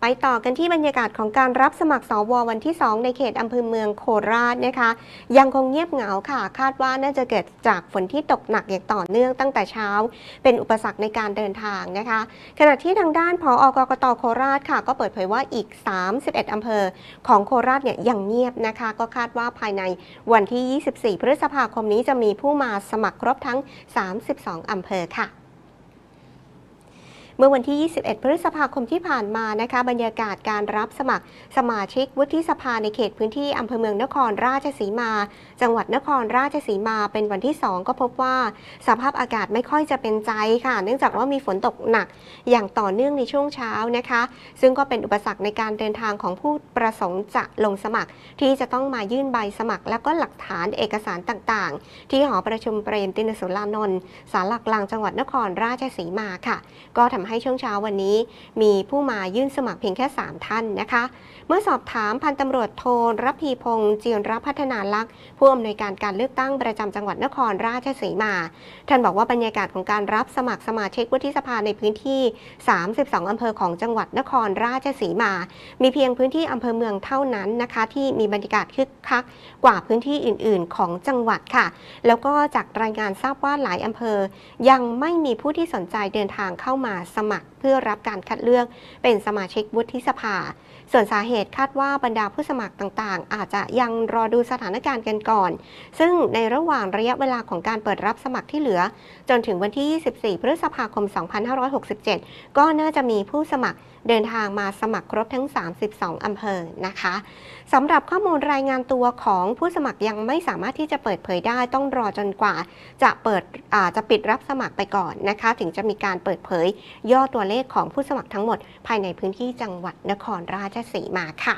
ไปต่อกันที่บรรยากาศของการรับสมัครสววันที่ 2 ในเขตอำเภอเมืองโคราชนะคะ ยังคงเงียบเหงาค่ะ คาดว่าน่าจะเกิดจากฝนที่ตกหนักอย่างต่อเนื่องตั้งแต่เช้า เป็นอุปสรรคในการเดินทางนะคะ ขณะที่ทางด้านผออกกตโคราชค่ะ ก็เปิดเผยว่าอีก 31 อำเภอของโคราชเนี่ยยังเงียบนะคะ ก็คาดว่าภายในวันที่ 24 พฤษภาคมนี้จะมีผู้มาสมัครครบทั้ง 32 อำเภอค่ะ เมื่อวันที่ 21 พฤษภาคมที่ผ่านมานะคะ บรรยากาศการรับสมัครสมาชิกวุฒิสภาในเขตพื้นที่อำเภอเมืองนครราชสีมา จังหวัดนครราชสีมาเป็นวันที่ 2 ก็พบว่าสภาพอากาศไม่ค่อยจะเป็นใจค่ะ เนื่องจากว่ามีฝนตกหนักอย่างต่อเนื่องในช่วงเช้านะคะ ซึ่งก็เป็นอุปสรรคในการเดินทางของผู้ประสงค์จะลงสมัคร ที่จะต้องมายื่นใบสมัคร และก็หลักฐานเอกสารต่างๆ ที่หอประชุมเปรมตินสุรานนท์ศาลหลักกลางจังหวัดนครราชสีมาค่ะ ก็ทำให้ช่วงเช้าวันนี้ มีผู้มายื่นสมัครเพียงแค่ 3 ท่านนะคะ เมื่อสอบถามพันตำรวจโทรพีพงษ์จีนรับพัฒนาลักษณ์ผู้อำนวยการการเลือกตั้งประจำจังหวัดนครราชสีมา ท่านบอกว่าบรรยากาศของการรับสมัครสมาชิกวุฒิสภาในพื้นที่ 32 อำเภอของจังหวัดนครราชสีมา มีเพียงพื้นที่อำเภอเมืองเท่านั้นนะคะ ที่มีบรรยากาศคึกคักกว่าพื้นที่อื่น ๆ ของจังหวัดค่ะ แล้วก็จากรายงานทราบว่าหลายอำเภอ ยังไม่มีผู้ที่สนใจเดินทางเข้ามาสมัครเพื่อรับการคัดเลือกเป็นสมาชิกวุฒิสภา ส่วนสาเหตุคาดว่าบรรดาผู้สมัครต่างๆ อาจจะยังรอดูสถานการณ์กันก่อน ซึ่งในระหว่างระยะเวลาของการเปิดรับสมัครที่เหลือ จนถึงวันที่ 24 พฤษภาคม 2567 ก็น่าจะมีผู้สมัครเดินทางมาสมัครครบทั้ง 32 อำเภอนะคะสำหรับข้อมูลรายงานตัวของผู้สมัครยังไม่สามารถที่จะเปิดเผยได้ต้องรอจนกว่า จะเปิดอาจะปิดรับสมัครไปก่อนนะคะ ถึงจะมีการเปิดเผยยอดตัวเลเลขของผู้สมัครทั้งหมด ภายในพื้นที่จังหวัดนครราชสีมาค่ะ